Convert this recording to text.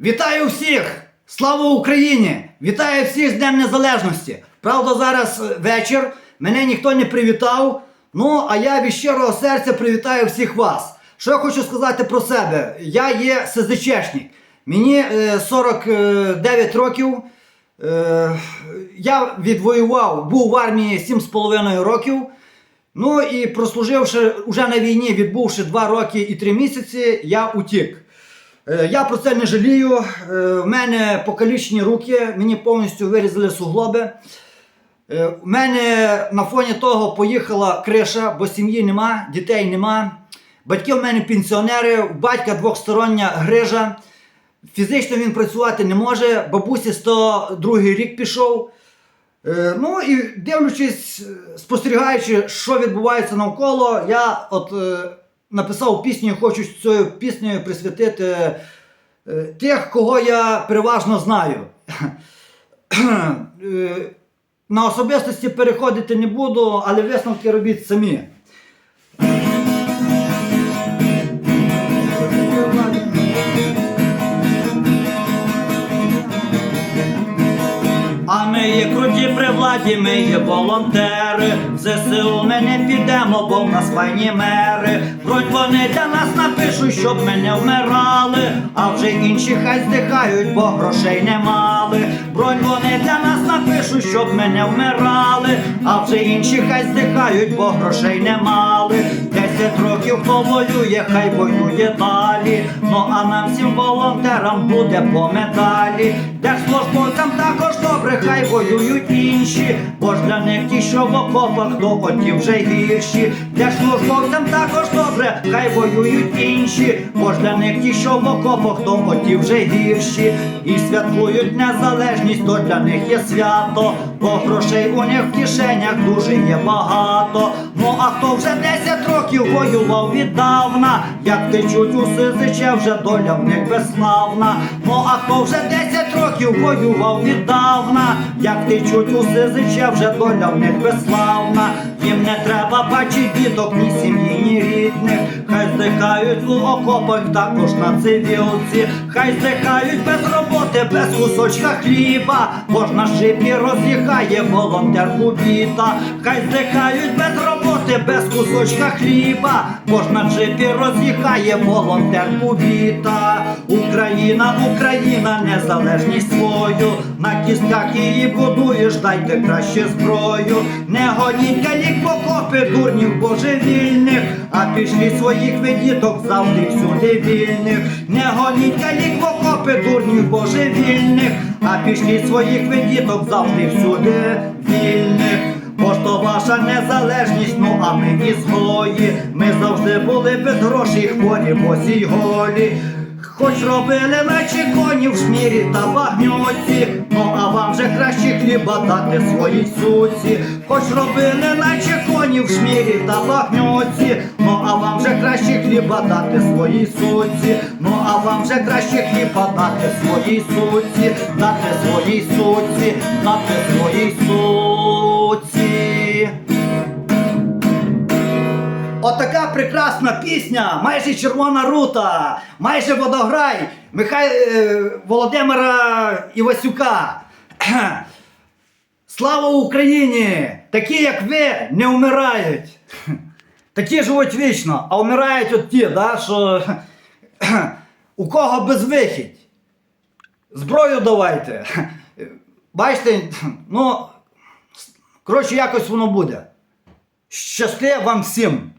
Вітаю всіх! Слава Україні! Вітаю всіх з Днем Незалежності! Правда, зараз е, вечір, мене ніхто не привітав. Ну, а я від щирого серця привітаю всіх вас. Що я хочу сказати про себе? Я є СЗЧшник. Мені е, 49 років. Е, я відвоював, був в армії 7,5 років. Ну і прослуживши уже на війні, відбувши 2 роки і 3 місяці, я утік. Е, Я про це не жалію. Е, В мене покалічені руки, мені повністю вирізали суглоби. Е, У мене на фоні того поїхала криша, бо сім'ї нема, дітей нема. Батьки в мене пенсіонери, у батька двохстороння грижа. Фізично він працювати не може. Бабусі 102 рік пішов. Е, Ну і дивлячись, е, спостерігаючи, що відбувається навколо, я от е, написав пісню, і хочу цією піснею присвятити е, тих, кого я переважно знаю. Е, На особистості переходити не буду, але висновки робіть самі. А ми є круті при владі, ми є волонтери. В ЗСУ ми не підемо, бо в нас файні мери. Бронь вони для нас напишуть, щоб ми не вмирали. А вже інші хай здихають, бо грошей не мали. Бронь вони для нас напишуть, щоб ми не вмирали. А вже інші хай здихають, бо грошей не мали. Десять років хто воює, хай воює далі. Ну а нам всім волонтерам буде по медалі. Держслужбовцям також добре, хай воюють інші, бо ж для них ті, що в окопах, то оті вже гірші. Держслужбовцям також добре, хай воюють інші, бо ж для них ті, що в окопах, то оті вже гірші. І святкують незалежність, то для них є свято, бо грошей у них в кишенях дуже є багато. Ну а хто вже 10 років воював віддавна, як течуть у сизича, вже доля в них безславна. Ну а хто вже 10 років воював віддавна, як течуть у сизича, вже доля в них безславна. Їм не треба бачить діток, ні сім'ї, ні рідних. Хай здихають у окопах, також на цивілці. Хай здихають без роботи, без кусочка хліба. кожна шипі роз'їхає волонтер кубіта. Хай здихають без роботи, без кусочка хліба. Бо ж на волонтерку кубіта. Україна, Україна, незалежність свою. На кістках її будуєш, дайте краще зброю. Не гоніть калік в окопи, дурнів божевільних, а пішли своїх видіток завжди всюди вільних. Не гоніть калік в окопи, дурнів божевільних, а пішли своїх видіток завжди всюди вільних. Бо ж то ваша незалежність, ну а ми ізгої. Ми завжди були без грошей, хворі, босі й голі. Хоч робили наче коні в шмірі та багнюці, ну а вам же краще хліба дати своїй суці. Хоч робили наче коні в шмірі та багнюці, ну а вам же краще хліба дати своїй суці. Ну а вам же краще хліба дати своїй суці, дати своїй суці, дати своїй суці. Отака прекрасна пісня, майже червона рута, майже водограй Михай... е, Володимира Івасюка. Слава Україні! Такі, як ви, не вмирають. Такі живуть вічно, а вмирають от ті, да, що у кого безвихідь. Зброю давайте. Бачите, ну, коротше, якось воно буде. Щасти вам всім!